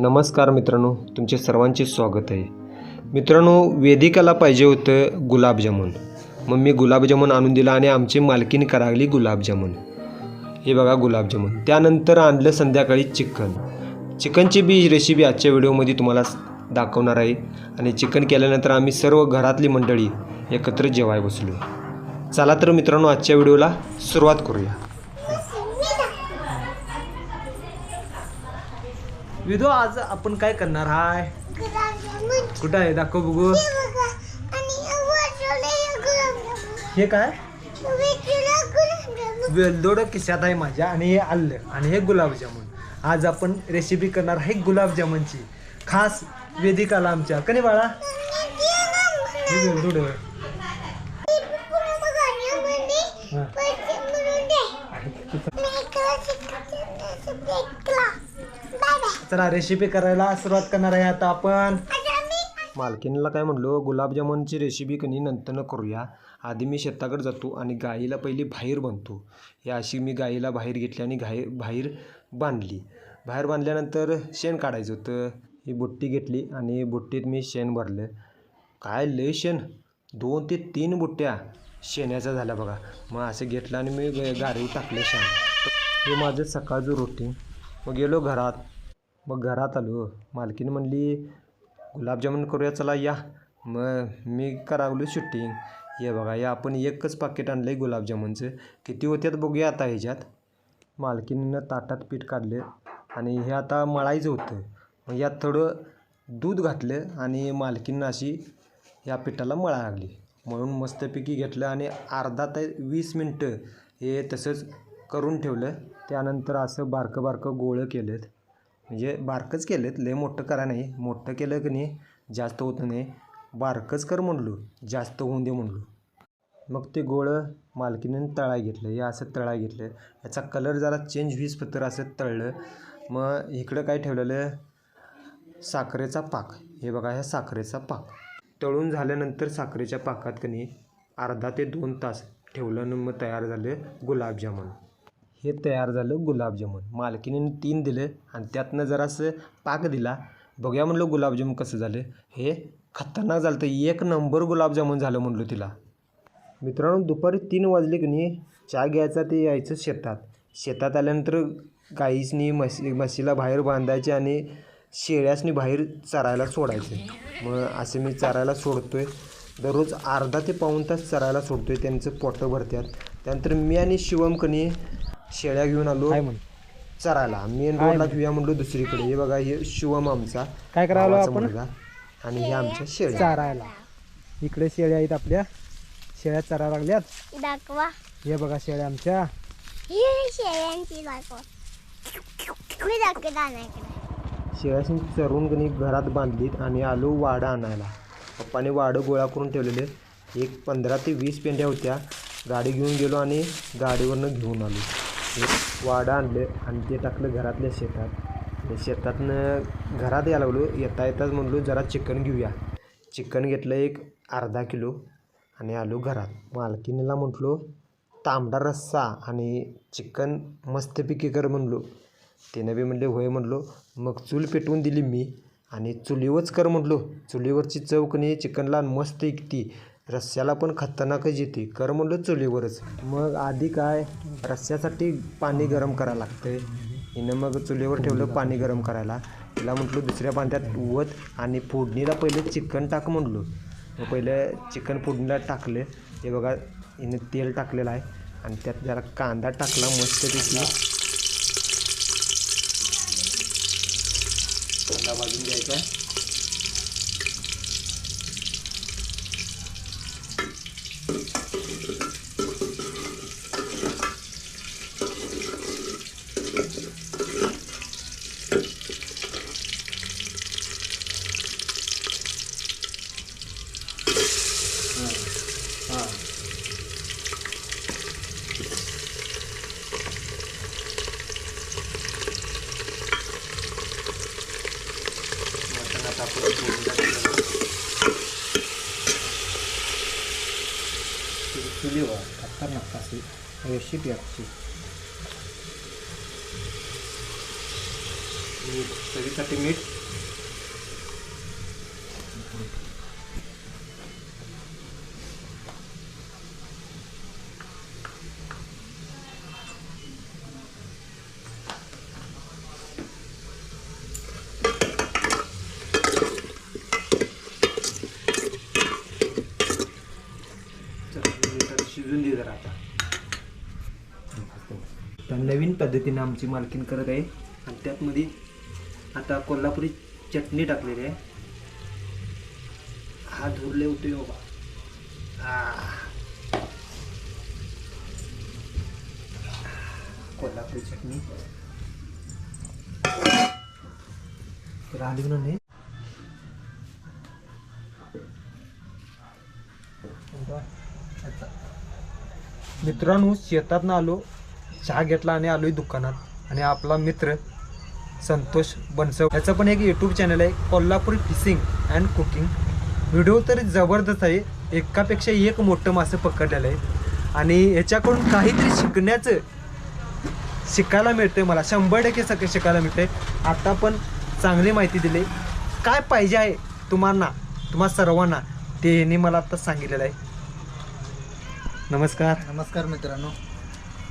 नमस्कार मित्रांनो तुमचे सर्वांचे स्वागत आहे. मित्रांनो वेदिकाला पाहिजे होतं गुलाबजामुन मग मी गुलाबजामुन आणून दिला आणि आमची मालकीन करागली गुलाबजामुन हे बघा गुलाबजामुन त्यानंतर आणलं संध्याकाळी चिकन. चिकनची बी रेसिपी आजच्या व्हिडिओमध्ये तुम्हाला दाखवणार आहे. आणि चिकन केल्यानंतर आम्ही सर्व घरातली मंडळी एकत्र जेवाय बसलो चला तर मित्रांनो आजच्या व्हिडिओला सुरुवात करूया. विदो आज आपण काय करणार हाय? कुठं आहे? दाखव बघू. हे काय? वेलदोड किशात आहे माझ्या आणि हे आलं. आणि हे गुलाबजामुन. आज आपण रेसिपी करणार आहे गुलाबजामुनची. खास वेदिकाला आमच्या. कने बाळा? हे वेलदोड. चला रेसिपी करायला सुरुवात करणार आहे आता आपण. मालकीनला काय म्हणलो गुलाबजामुनची रेसिपी कणी नंतरनं करूया. आधी मी शेताकडे जातो आणि गाईला पहिली बाहेर बांधतो. या अशी मी गाईला बाहेर घेतली आणि गाई बाहेर बांधली. बाहेर बांधल्यानंतर शेण काढायचं होतं. ही बुट्टी घेतली आणि बुट्टीत मी शेण भरलं. काय लय शेण? दोन ते तीन बुट्ट्या शेणाच्या झाल्या बघा. मग असं घेतलं आणि मी ग- गाडीवर टाकलं शेण. हे माझं सकाळचं रुटीन मग गेलो घरात. मग घरात आलो. मालकीनं म्हणली गुलाबजामुन करूया चला या. मग मी करावलो शूटिंग हे बघा या आपण एकच पाकिट आणलं आहे गुलाबजामुनचं. किती होत्यात बघूया आता ह्याच्यात. मालकीनं ताटात पीठ काढलं आणि हे आता मळायचं होतं. मग यात थोडं दूध घातलं आणि मालकीनं अशी या पिठाला मळा लागली. म्हणून मस्तपैकी घेतलं आणि अर्धा ते वीस मिनटं हे तसंच करून ठेवलं. त्यानंतर असं बारकं बारकं गोळं केलेत. म्हणजे बारकंच केलेत लय मोठं करा नाही. मोठं केलं की नाही जास्त होत नाही. बारकंच कर म्हणलो जास्त होऊन दे म्हणलो. मग ते गोळं मालकीनं तळाय घेतलं हे असं तळाय घेतलं. याचा कलर जरा चेंज वीस पत्र असं तळलं. मग इकडं काय ठेवलेलं? साखरेचा पाक. हे बघा ह्या साखरेचा पाक. तळून झाल्यानंतर साखरेच्या पाकात कनी अर्धा ते दोन तास ठेवलं मग तयार झालं गुलाबजामुन. हे तयार झालं गुलाबजामुन. मालकीने तीन दिलं आणि त्यातनं जरासं पाक दिला. बघूया म्हणलं गुलाबजामुन कसं झालं. हे खतरनाक झालं तर एक नंबर गुलाबजामुन झालं म्हणलो तिला. मित्रांनो दुपारी तीन वाजले की नाही चहा घ्यायचा ते यायचं शेतात. शेतात आल्यानंतर गाईसनी म्हशी म्हशीला बाहेर बांधायचे आणि शेळ्यासनी बाहेर चरायला सोडायचे. मग असं मी चरायला सोडतोय. दररोज अर्धा ते पाऊण तास चरायला सोडतोय. त्यांचं पोटं भरत्यात. त्यानंतर मी आणि शिवम कनी शेळ्या घेऊन आलो. चरायला. मेन रोडला घेऊया म्हणलो दुसरीकडे. हे बघा हे शिवम आमचा काय करावं भावाचा आपण? मुलगा आणि हे आमच्या शेळ्या. चारायला. इकडे शेळ्या आहेत आपल्या. शेळ्या चरा लागल्यात. दाखवा. हे बघा शेळ्या आमच्या. ही शेळ्यांची दाखवा. मी दाखवता नाही शेळ्याशी चरून कणी घरात बांधलीत आणि आलो वाडा आणायला. पप्पाने वाडं गोळा करून ठेवलेले. एक पंधरा ते वीस पेंड्या होत्या. गाडी घेऊन गेलो आणि गाडीवरनं घेऊन आलो. हे वाडं आणलं आणि ते टाकलं घरातल्या शेतात. शेतातनं घरात यायला लागलो. येता येताच म्हणलो जरा चिकन घेऊया. चिकन घेतलं एक अर्धा किलो आणि आलो घरात. मालकिनीला म्हटलो तांबडा रस्सा आणि चिकन मस्तपैकी कर म्हणलो. त्यानं बी म्हणले होय म्हणलो. मग चूल पेटवून दिली मी आणि चुलीवरच कर म्हटलो चुलीवरची चव कणी चिकनला मस्त ऐकती. रस्स्याला पण खतरनाकच येते. कर म्हणलं चुलीवरच. मग आधी काय? रस्स्यासाठी पाणी गरम करायला लागतंय. हिनं मग चुलीवर ठेवलं पाणी गरम करायला. तिला म्हटलं दुसऱ्या भांड्यात वत आणि फोडणीला पहिले चिकन टाक म्हणलो. मग पहिले चिकन फोडणीला टाकलं. हे बघा हिनं तेल टाकलेलं आहे. आणि त्यात जरा कांदा टाकला मस्त तिथला कांदा भाजून घ्यायचा. चुलीवर खतरनाक अशी रेसिपी आजची मीठ चवीसाठी मीठ चला, मीठात शिजून दे जरा आता तर नवीन पद्धतीने आमची मालकीन करत आहे. आणि त्यातमध्ये आता कोल्हापुरी चटणी टाकलेली आहे. हा धुरले होते बाबा. कोल्हापुरी चटणी. राहिली म्हणून मित्रांनो शेतातनं आलो चहा घेतला आणि आलोय दुकानात. आणि आपला मित्र संतोष बनसव. याचं पण एक यूट्यूब चॅनल आहे Kolhapur fishing and cooking. Video तरी जबरदस्त आहे. एकापेक्षा एक मोठं मासं पकडलेलं आहे. आणि याच्याकडून काहीतरी शिकण्याचं शिकायला मिळतंय मला. शंभर टक्के सगळं शिकायला मिळतंय. आता पण चांगली माहिती दिली. काय पाहिजे आहे तुम्हाला तुम्हा सर्वांना ते यांनी मला आता सांगितलेलं आहे. नमस्कार. नमस्कार मित्रांनो.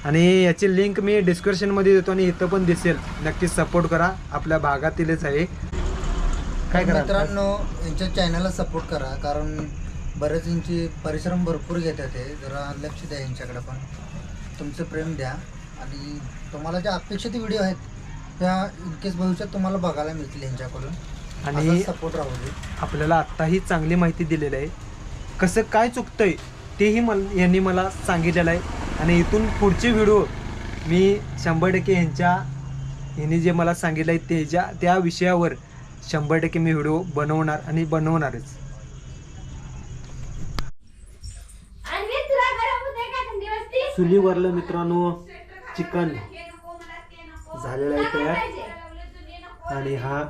आणि याची लिंक मी डिस्क्रिप्शनमध्ये देतो आणि इथं पण दिसेल. नक्की सपोर्ट करा. आपल्या भागातीलच आहे. काय करा? मित्रांनो यांच्या चॅनलला सपोर्ट करा. कारण बरेच यांची परिश्रम भरपूर घेतात ते जरा लक्ष द्या यांच्याकडे पण. तुमचं प्रेम द्या. आणि तुम्हाला ज्या अपेक्षित व्हिडिओ आहेत त्या इनकेस भविष्यात तुम्हाला बघायला मिळतील यांच्याकडून. आणि सपोर्ट राहू दे. आपल्याला आत्ताही चांगली माहिती दिलेली आहे. कसं काय चुकतंय तेही मल यांनी मला सांगितलेलं आहे. आणि इथून पुढचे व्हिडिओ मी शंभर टक्के यांच्या यांनी जे मला सांगितलं आहे त्याच्या त्या विषयावर शंभर टक्के मी व्हिडिओ बनवणार आणि बनवणारच. चुलीवरलं मित्रांनो चिकन झालेलं आहे तयार. आणि हा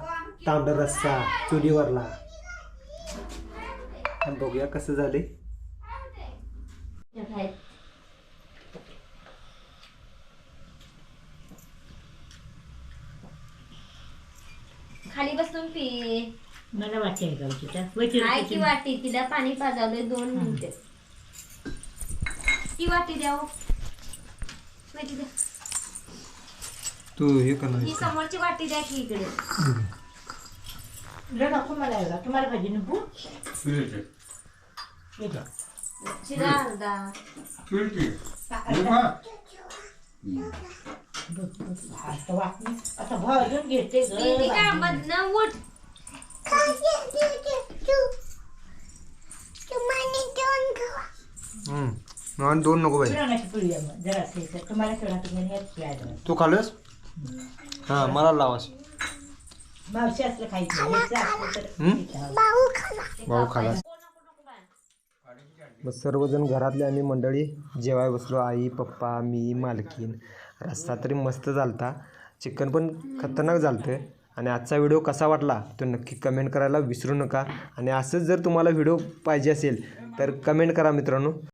तांबडा रस्सा चुलीवरला. आणि बघूया कसं झाले खाली बसून पी. मला वाटते गावची हाय की वाटी तिला पाणी पाजावलंय दोन मिनिटे. ती वाटी द्या हो. वाटी द्या. तू हे करणार ही समोरची वाटी द्या की इकडे. नको मला एवढा तुम्हाला पाहिजे नको. शिरा अर्धा आता वाटणी आता भाजून घेते ग पिली का मधनं उठ. हम्म. आणि दोन नको बाई. पुराणाची पिढी आहे मग, जरा असेल तर तुम्हाला केवढा तुम्ही हेच प्यायला तू खाल्लंस? हां मला लावास मावशी असलं खायचं. असलं तर. भाऊ खाला. मग सर्वजण घरातले आम्ही मंडळी जेवाय बसलो आई पप्पा मी मालकीन रस्ता तरी मस्त झालता. चिकन पण खतरनाक झालतं. आणि आजचा व्हिडिओ कसा वाटला तो नक्की कमेंट करायला विसरू नका. आणि असंच जर तुम्हाला व्हिडिओ पाहिजे असेल तर कमेंट करा मित्रांनो.